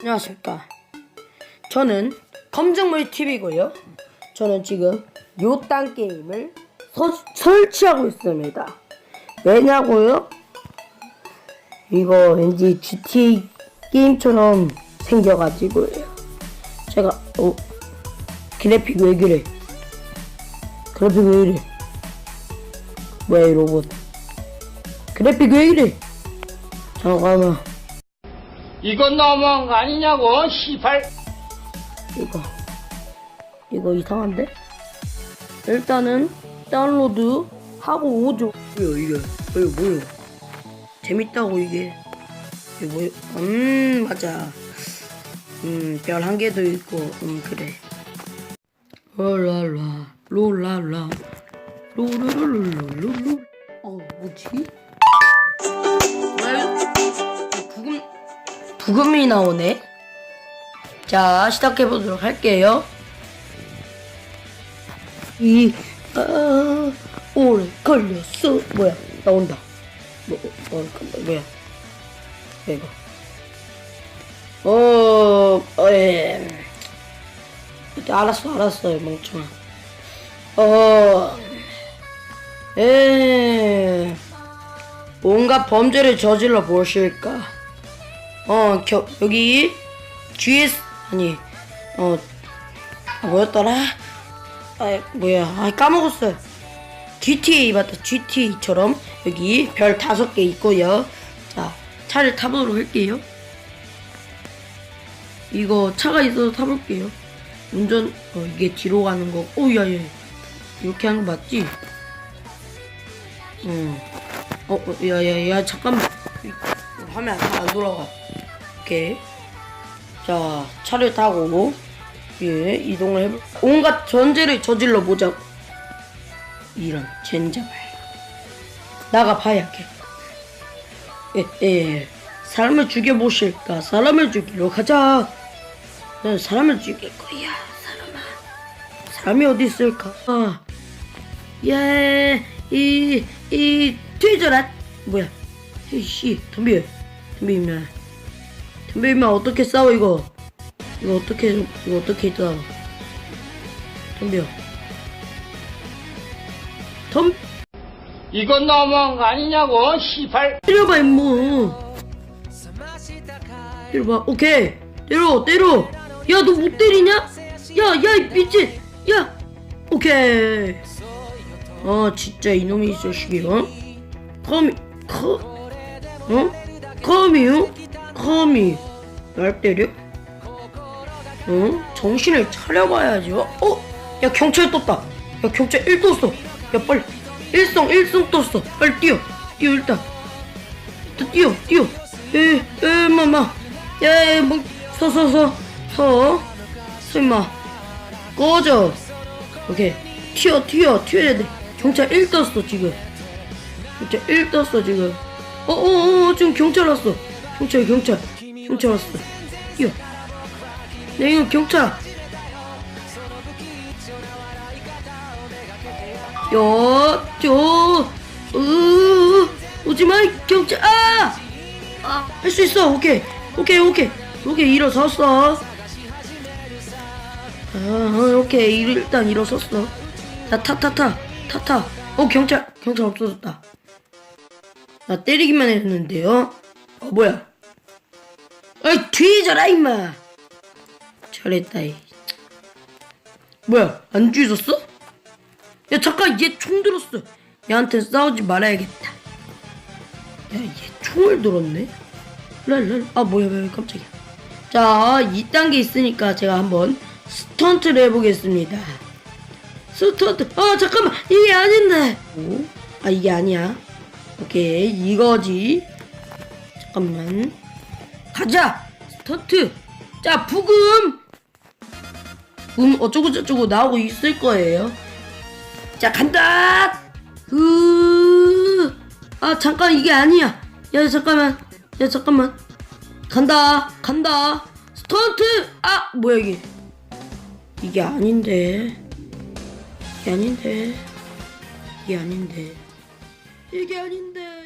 안녕하십니까. 저는 검정머리 TV고요. 저는 지금 요딴 게임을 서- 설치하고 있습니다. 왜냐고요? 이거 왠지 GTA 게임처럼 생겨가지고요. 제가 어 그래픽 왜 그래? 그래픽 왜 이래? 뭐야 이 로봇? 그래픽 왜 이래? 잠깐만. 이건 너무한 거 아니냐고, 시발. 이거 이거 이상한데? 일단은 다운로드 하고 오죠. 뭐야 이게? 이거 뭐야? 재밌다고 이게. 이게 뭐야? 음 맞아. 음 별 한 개도 있고 음 그래. 롤랄라 롤랄라 롤롤롤롤롤롤. 어 뭐지? 부금이 나오네. 자, 시작해보도록 할게요. 이, 아, 오래 걸렸어. 뭐야, 나온다. 뭐, 어, 어, 뭐야. 이거. 어, 어, 예. 알았어, 알았어요, 멍청아. 어, 예. 뭔가 범죄를 저질러 보실까? 어, 겨, 여기, GS, 아니, 어, 아, 뭐였더라? 아, 뭐야, 아, 까먹었어요. GTA 맞다, GTA처럼 여기 별 다섯 개 있고요. 자, 차를 타보도록 할게요. 이거 차가 있어서 타볼게요. 운전, 어, 이게 뒤로 가는 거. 오, 야, 야. 이렇게 하는 거 맞지? 응. 어, 어, 야, 야, 야, 잠깐만. 화면 안 돌아가. 오케이. 자, 차를 타고, 예, 이동을 해볼, 온갖 전제를 저질러 보자고. 이런, 젠자발. 나가 봐야겠. 예, 예. 사람을 죽여보실까? 사람을 죽이러 가자. 난 사람을 죽일 거야, 사람아. 사람이 어디 있을까? 아, 예, 이, 이, 뒤져라. 뭐야? 이씨, 덤비, 덤비, 임마. 덤비, 임마, 어떻게 싸워, 이거? 이거 어떻게, 이거 어떻게 싸워? 덤비요. 덤, 이건 너무한 거 아니냐고, 시발. 때려봐, 임무. 때려봐, 오케이. 때려, 때려. 야, 너 못 때리냐? 야, 야, 이 미친. 야, 오케이. 아, 진짜 이놈이 이 자식이, 어? 커미, 커, 어? 커미요? 커미. 날 때려? 어? 정신을 차려봐야지. 어? 어? 야, 경찰 떴다. 야, 경찰 1 떴어. 야, 빨리. 일성, 일성 떴어. 빨리 뛰어. 뛰어, 일단. 또 뛰어, 뛰어. 에, 에, 마마. 야, 야, 뭐, 서, 서, 서. 서. 서, 임마. 꺼져. 오케이. 튀어, 튀어, 튀어야 돼. 경찰 1 떴어, 지금. 경찰 1 떴어, 지금. 어, 어, 어, 지금 경찰 왔어. 경찰, 경찰. 경찰 왔어. 뛰어. 네, 이거 경찰. 여, 저, 으, 오지마, 경찰, 아! 아, 할 수 있어. 오케이. 오케이, 오케이. 오케이, 일어섰어. 아, 오케이. 일- 일단 일어섰어. 자, 타, 타, 타. 타, 타. 어, 경찰. 경찰 없어졌다. 나 때리기만 했는데요. 어, 뭐야. 어이, 뒤져라, 임마. 잘했다, 이. 뭐야, 안 뒤졌어? 야, 잠깐, 얘 총 들었어. 얘한테 싸우지 말아야겠다. 야, 얘 총을 들었네? 랄랄. 아, 뭐야, 뭐야, 깜짝이야. 자, 2단계 있으니까 제가 한번 스턴트를 해보겠습니다. 스턴트. 아, 잠깐만. 이게 아닌데. 오? 아, 이게 아니야. 오케이. 이거지. 잠깐만. 가자! 스턴트! 자, 부금! 음, 어쩌고저쩌고 나오고 있을 거예요. 자, 간다! 으, 아, 잠깐, 이게 아니야. 야, 잠깐만. 야, 잠깐만. 간다, 간다. 스턴트! 아, 뭐야, 이게. 이게 아닌데. 이게 아닌데. 이게 아닌데. 이게 아닌데.